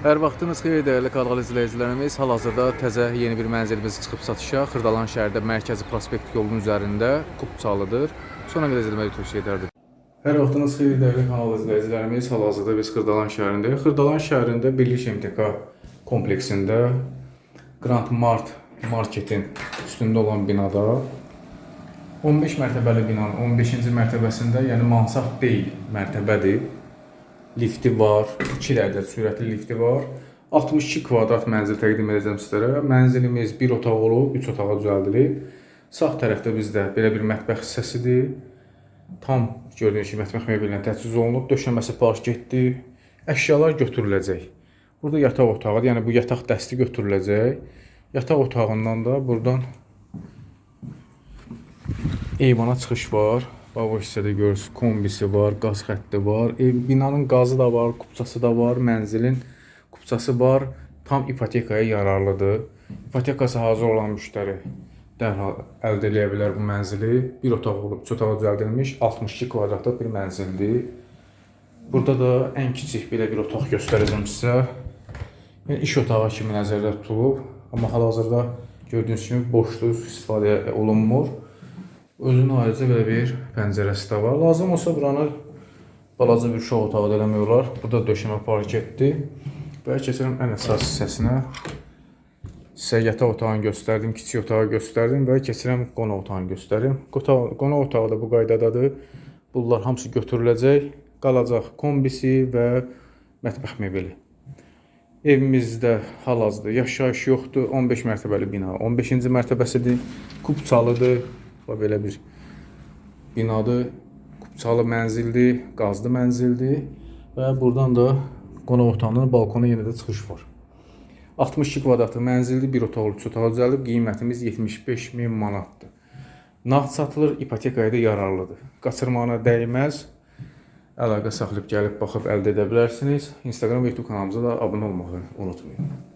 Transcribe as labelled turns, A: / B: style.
A: Hər vaxtınız xeyir dəyərli kanal izləyicilərimiz. Hal-hazırda təzə yeni bir mənzilimiz çıxıb satışa. Xırdalan şəhərdə Mərkəzi Prospekt yolunun üzərində Qubçalıdır. Sonra qədər izləməyi tövsiyə edərdim. Hər vaxtınız xeyir dəyərli kanal izləyicilərimiz. Hal-hazırda biz Xırdalan şəhərindəyik. Xırdalan şəhərində Birlik MTK kompleksində Grand Mart marketin üstündə olan binada 15 mərtəbəli binanın 15-ci mərtəbəsində, yəni mansard deyil, mərtəbədir. Lifti var, 2 ədəd sürətli lifti var. 62 kvadrat mənzil təqdim edəcəm sizlərə. Mənzilimiz bir otaq olub, 3 otağa düzəldilib. Sağ tərəfdə bizdə belə bir mətbəx hissəsidir. Tam gördüyünüz kimi mətbəx mebeli ilə təchiz olunub, döşəməsi parketdir. Əşyalar götürüləcək. Burada yataq otağı, yəni bu yataq dəsti götürüləcək. Yataq otağından da buradan eyvana çıxış var. Bax bu hissədə görürsüz, kombisi var, qaz xətti var. Ev binanın qazı da var, kupçası da var, mənzilin kupçası var. Tam ipotekaya yararlıdır. İpotekası hazır olan müştəri dərhal əldə edə bilər bu mənzili. Bir otaq olub, üç otağa düzəldilmiş 62 kvadratlıq bir mənzildir. Burada da ən kiçik belə bir otaq göstərəcəm sizə. Yəni iş otağı kimi nəzərdə tutulub, amma hal-hazırda gördüyünüz kimi boşdur, istifadə olunmur. Özünün ayrıca belə bir pəncərəsi də var. Lazım olsa buranı balaca bir uşaq otağı da eləmək olar. Burada döşəmə parketdir. Və keçirəm ən əsas hissəsinə. Sizə yataq otağını göstərdim, kiçik otağı göstərdim və keçirəm qonaq otağını göstərim. Qonaq otağı da bu qaydadadır. Bunlar hamısı götürüləcək. Qalacaq kombisi və mətbəx mebeli. Evimizdə hal-hazırda yaşayış yoxdur. 15 mərtəbəli bina. 15-ci mərtəbəsidir. Kubçalıdır. Və belə bir binadır. Kubçalı mənzildir, qazlı mənzildir və buradan da qonaq otağının balkona yenə də çıxış var. 62 kvadratlıq mənzildir, bir otaqlı, üç otağa düzəlib, qiymətimiz 75 min manatdır. Nağd satılır, ipotekaya da yararlıdır. Qaçırmağına dəyməz. Əlaqə saxlayıb gəlib baxıb əldə edə bilərsiniz. Instagram və YouTube kanalımıza da abunə olmağı unutmayın.